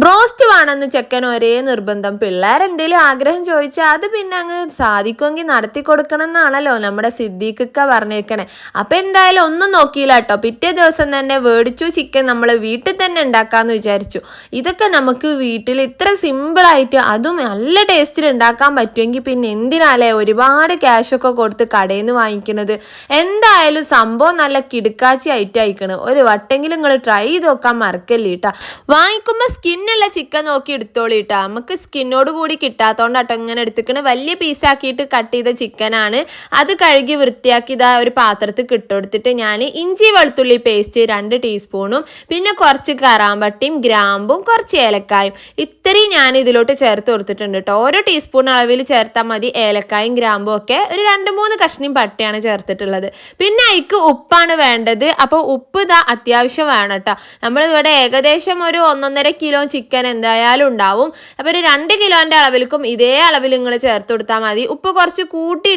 Broast വേണമെന്ന് ചെക്കൻ ഒരേ നിർബന്ധം. പിള്ളേരെന്തേലും ആഗ്രഹം ചോദിച്ചാൽ അത് പിന്നെ അങ്ങ് സാധിക്കുമെങ്കിൽ നടത്തി കൊടുക്കണം എന്നാണല്ലോ നമ്മുടെ സിദ്ദീഖൊക്കെ പറഞ്ഞിരിക്കണേ. അപ്പം എന്തായാലും ഒന്നും നോക്കിയില്ല കേട്ടോ. പിറ്റേ ദിവസം തന്നെ വേടിച്ചു ചിക്കൻ നമ്മൾ വീട്ടിൽ തന്നെ ഉണ്ടാക്കാമെന്ന് വിചാരിച്ചു. ഇതൊക്കെ നമുക്ക് വീട്ടിൽ ഇത്ര സിമ്പിളായിട്ട് അതും നല്ല ടേസ്റ്റിൽ ഉണ്ടാക്കാൻ പറ്റുമെങ്കിൽ പിന്നെ എന്തിനാലേ ഒരുപാട് ക്യാഷൊക്കെ കൊടുത്ത് കടയിൽ നിന്ന് വാങ്ങിക്കണത്? എന്തായാലും സംഭവം നല്ല കിടുക്കാച്ചി ഐറ്റം അയക്കണം ഒരു വട്ടെങ്കിലും നിങ്ങൾ ട്രൈ ചെയ്ത് നോക്കാൻ മറക്കല്ലേട്ടാ വാങ്ങിക്കുമ്പോൾ സ്കിൻ സ്കിന്നുള്ള ചിക്കൻ നോക്കി എടുത്തോളി കേട്ടോ നമുക്ക് സ്കിന്നോട് കൂടി കിട്ടാത്തോണ്ടാട്ടോ ഇങ്ങനെ എടുത്തിക്കണ്. വലിയ പീസാക്കിയിട്ട് കട്ട് ചെയ്ത ചിക്കനാണ് അത് കഴുകി വൃത്തിയാക്കി ഇതാ ഒരു പാത്രത്തിൽ കിട്ടെടുത്തിട്ട് ഞാൻ ഇഞ്ചി വെളുത്തുള്ളി പേസ്റ്റ് രണ്ട് ടീസ്പൂണും പിന്നെ കുറച്ച് കറാമ്പട്ടിയും ഗ്രാമ്പും കുറച്ച് ഏലക്കായും. ഇത്രയും ഞാൻ ഇതിലോട്ട് ചേർത്ത് കൊടുത്തിട്ടുണ്ട് കേട്ടോ ഓരോ ടീസ്പൂൺ അളവിൽ ചേർത്താൽ മതി. ഏലക്കായും ഗ്രാമ്പും ഒക്കെ ഒരു രണ്ട് മൂന്ന് കഷ്ണിയും പട്ടയാണ് ചേർത്തിട്ടുള്ളത്. പിന്നെ അതിക്ക് ഉപ്പാണ് വേണ്ടത്. അപ്പോൾ ഉപ്പ് ഇതാ അത്യാവശ്യം വേണം കേട്ടോ നമ്മളിവിടെ ഏകദേശം ഒരു ഒന്നൊന്നര കിലോ ചിക്കൻ എന്തായാലും ഉണ്ടാവും. അപ്പോൾ ഒരു രണ്ട് കിലോന്റെ അളവിലേക്കും ഇതേ അളവിൽ നിങ്ങൾ ചേർത്ത് കൊടുത്താൽ മതി. ഉപ്പ് കുറച്ച് കൂട്ടി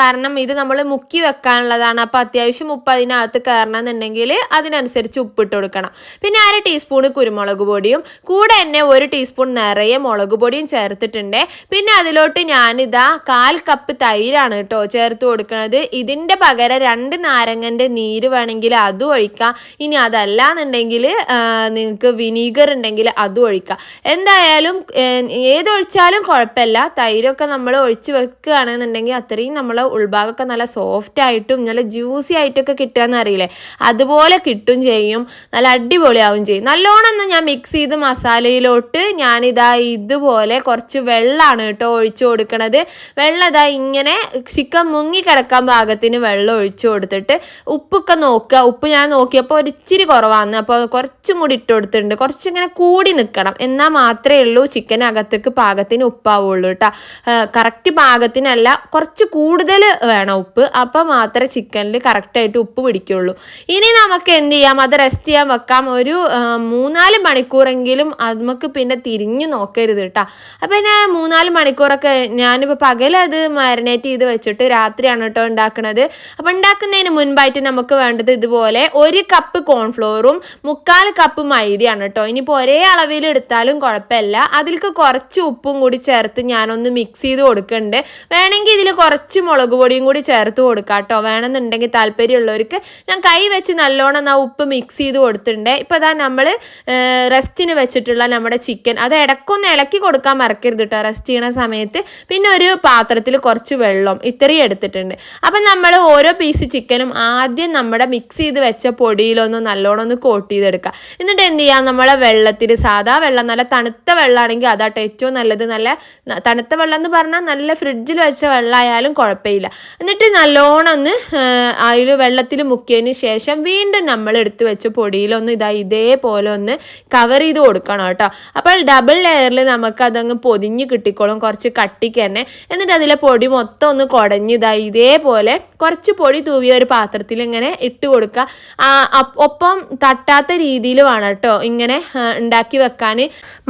കാരണം ഇത് നമ്മൾ മുക്കി വെക്കാനുള്ളതാണ്. അപ്പോൾ അത്യാവശ്യം ഉപ്പ് അതിനകത്ത് കയറണമെന്നുണ്ടെങ്കിൽ അതിനനുസരിച്ച് ഉപ്പിട്ട് കൊടുക്കണം. പിന്നെ അര ടീസ്പൂൺ കുരുമുളക് പൊടിയും കൂടെ തന്നെ ഒരു ടീസ്പൂൺ നിറയെ മുളക് പൊടിയും ചേർത്തിട്ടുണ്ട്. പിന്നെ അതിലോട്ട് ഞാനിതാ കാൽ കപ്പ് തൈരാണ് കേട്ടോ ചേർത്ത് കൊടുക്കുന്നത് ഇതിന്റെ പകരം രണ്ട് നാരങ്ങന്റെ നീര് വേണമെങ്കിൽ അതും ഒഴിക്കാം. ഇനി അതല്ല എന്നുണ്ടെങ്കിൽ നിങ്ങൾക്ക് വിനീഗർ ഉണ്ടെങ്കിൽ അതും അതും ഒഴിക്കുക എന്തായാലും ഏതൊഴിച്ചാലും കുഴപ്പമില്ല. തൈരൊക്കെ നമ്മൾ ഒഴിച്ച് വെക്കുകയാണെന്നുണ്ടെങ്കിൽ അത്രയും നമ്മൾ ഉൾഭാഗമൊക്കെ നല്ല സോഫ്റ്റ് ആയിട്ടും നല്ല ജ്യൂസി ആയിട്ടൊക്കെ കിട്ടുകയെന്ന് അറിയില്ലേ? അതുപോലെ കിട്ടും ചെയ്യും. നല്ല അടിപൊളിയാവും ചെയ്യും. നല്ലോണം ഒന്ന് ഞാൻ മിക്സ് ചെയ്ത് മസാലയിലോട്ട് ഞാനിതാ ഇതുപോലെ കുറച്ച് വെള്ളമാണ് കേട്ടോ ഒഴിച്ചു കൊടുക്കണത്. വെള്ളം ഇതാ ഇങ്ങനെ ചിക്കൻ മുങ്ങി കിടക്കാൻ പാകത്തിന് വെള്ളം ഒഴിച്ചു കൊടുത്തിട്ട് ഉപ്പൊക്കെ നോക്കുക. ഉപ്പ് ഞാൻ നോക്കിയപ്പോൾ ഒരിച്ചിരി കുറവാണ് അപ്പോൾ കുറച്ചും കൂടി ഇട്ട് കൊടുത്തിട്ടുണ്ട്. കുറച്ചിങ്ങനെ കൂടി നിൽക്കണം. എന്നാൽ മാത്രമേ ഉള്ളൂ ചിക്കൻ അകത്തേക്ക് പാകത്തിന് ഉപ്പാവുള്ളൂ കേട്ടോ കറക്റ്റ് പാകത്തിനല്ല കുറച്ച് കൂടുതൽ വേണം ഉപ്പ്. അപ്പോൾ മാത്രമേ ചിക്കനിൽ കറക്റ്റായിട്ട് ഉപ്പ് പിടിക്കുള്ളൂ. ഇനി നമുക്ക് എന്ത് ചെയ്യാം? അത് റെസ്റ്റ് ചെയ്യാൻ വെക്കാം. ഒരു മൂന്നാൽ മണിക്കൂറെങ്കിലും നമുക്ക് പിന്നെ തിരിഞ്ഞു നോക്കരുത് കേട്ടോ അപ്പം പിന്നെ മൂന്നാൽ മണിക്കൂറൊക്കെ ഞാനിപ്പോൾ പകലത് മാരിനേറ്റ് ചെയ്ത് വെച്ചിട്ട് രാത്രിയാണ് കേട്ടോ ഉണ്ടാക്കുന്നത് അപ്പം ഉണ്ടാക്കുന്നതിന് മുൻപായിട്ട് നമുക്ക് വേണ്ടത് ഇതുപോലെ ഒരു കപ്പ് കോൺഫ്ലോറും മുക്കാൽ കപ്പ് മൈദയാണ് കേട്ടോ ഇനിയിപ്പോൾ ഒരേ അളവിൽ എടുത്താലും കുഴപ്പമില്ല. അതിലേക്ക് കുറച്ച് ഉപ്പും കൂടി ചേർത്ത് ഞാനൊന്ന് മിക്സ് ചെയ്ത് കൊടുക്കുന്നുണ്ട് വേണമെങ്കിൽ ഇതിൽ കുറച്ച് മുളക് പൊടിയും കൂടി ചേർത്ത് കൊടുക്കാം കേട്ടോ വേണമെന്നുണ്ടെങ്കിൽ താല്പര്യമുള്ളവർക്ക് ഞാൻ കൈ വെച്ച് നല്ലോണം ആ ഉപ്പ് മിക്സ് ചെയ്ത് കൊടുത്തിട്ടുണ്ട്. ഇപ്പോൾ അതാ നമ്മൾ റെസ്റ്റിന് വെച്ചിട്ടുള്ള നമ്മുടെ ചിക്കൻ അത് ഇടയ്ക്കൊന്ന് ഇളക്കി കൊടുക്കാൻ മറക്കരുത് കേട്ടോ റെസ്റ്റ് ചെയ്യണ സമയത്ത്. പിന്നെ ഒരു പാത്രത്തിൽ കുറച്ച് വെള്ളം ഇത്രയും എടുത്തിട്ടുണ്ട്. അപ്പം നമ്മൾ ഓരോ പീസ് ചിക്കനും ആദ്യം നമ്മുടെ മിക്സ് ചെയ്ത് വെച്ച പൊടിയിലൊന്ന് നല്ലോണം ഒന്ന് കോട്ട് ചെയ്തെടുക്കുക എന്നിട്ട് എന്ത് ചെയ്യാം? നമ്മളെ വെള്ളത്തിൽ സാധാ സാധാ വെള്ളം. നല്ല തണുത്ത വെള്ളമാണെങ്കിൽ അതാട്ടോ ഏറ്റവും നല്ലത്. നല്ല തണുത്ത വെള്ളം എന്ന് പറഞ്ഞാൽ നല്ല ഫ്രിഡ്ജിൽ വെച്ച വെള്ളമായാലും കുഴപ്പമില്ല. എന്നിട്ട് നല്ലോണം ഒന്ന് അതിൽ വെള്ളത്തിൽ മുക്കിയതിന് ശേഷം വീണ്ടും നമ്മൾ എടുത്തു വെച്ച പൊടിയിലൊന്ന് ഇതാ ഇതേപോലെ ഒന്ന് കവർ ചെയ്ത് കൊടുക്കണം കേട്ടോ. അപ്പോൾ ഡബിൾ ലെയറിൽ നമുക്ക് അതങ്ങ് പൊതിഞ്ഞ് കിട്ടിക്കോളും. കുറച്ച് കട്ടിക്ക് തന്നെ. എന്നിട്ട് അതിലെ പൊടി മൊത്തം ഒന്ന് കുടഞ്ഞിതാ ഇതേപോലെ കുറച്ച് പൊടി തൂവിയ ഒരു പാത്രത്തിൽ ഇങ്ങനെ ഇട്ട് കൊടുക്കുക. ഒപ്പം തട്ടാത്ത രീതിയിലുമാണ് കേട്ടോ ഇങ്ങനെ ഉണ്ടാക്കി വെക്കുക വെക്കാൻ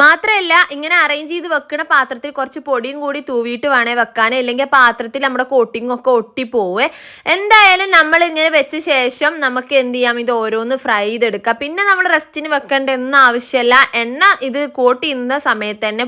മാത്രമല്ല ഇങ്ങനെ അറേഞ്ച് ചെയ്ത് വെക്കുന്ന പാത്രത്തിൽ കുറച്ച് പൊടിയും കൂടി തൂവിയിട്ട് വേണേ വെക്കാൻ അല്ലെങ്കിൽ പാത്രത്തിൽ നമ്മുടെ കോട്ടിംഗ് ഒക്കെ ഒട്ടിപ്പോവേ എന്തായാലും നമ്മൾ ഇങ്ങനെ വെച്ച ശേഷം നമുക്ക് എന്ത് ചെയ്യാം? ഇത് ഓരോന്ന് ഫ്രൈ ചെയ്തെടുക്കാം. പിന്നെ നമ്മൾ റെസ്റ്റിന് വെക്കേണ്ട ഒന്നും ആവശ്യമല്ല എണ്ണ ഇത് കോട്ട് ചെയ്യുന്ന സമയത്ത് തന്നെ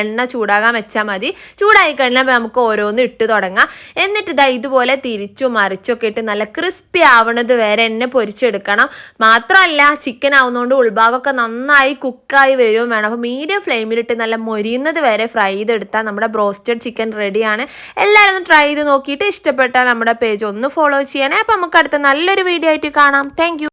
എണ്ണ ചൂടാകാൻ വെച്ചാൽ മതി. ചൂടായി കഴിഞ്ഞാൽ നമുക്ക് ഓരോന്ന് ഇട്ട് തുടങ്ങാം. എന്നിട്ട് ഇതാ ഇതുപോലെ തിരിച്ചും മറിച്ചൊക്കെ ഇട്ട് നല്ല ക്രിസ്പി ആവണത് വരെ എന്നെ പൊരിച്ചെടുക്കണം. മാത്രമല്ല ചിക്കൻ ആവുന്നതുകൊണ്ട് ഉൾഭാഗമൊക്കെ നന്നായി കുക്കായി വരും വേണം. അപ്പോൾ മീഡിയം ഫ്ലെയിമിലിട്ട് നല്ല മൊരിയുന്നത് വരെ ഫ്രൈ ചെയ്തെടുത്താൽ നമ്മുടെ ബ്രോസ്റ്റഡ് ചിക്കൻ റെഡിയാണ് എല്ലാവരും ഒന്ന് ട്രൈ ചെയ്ത് നോക്കിയിട്ട് ഇഷ്ടപ്പെട്ടാൽ നമ്മുടെ പേജ് ഒന്ന് ഫോളോ ചെയ്യണേ. അപ്പോൾ നമുക്ക് അടുത്ത നല്ലൊരു വീഡിയോ ആയിട്ട് കാണാം. താങ്ക്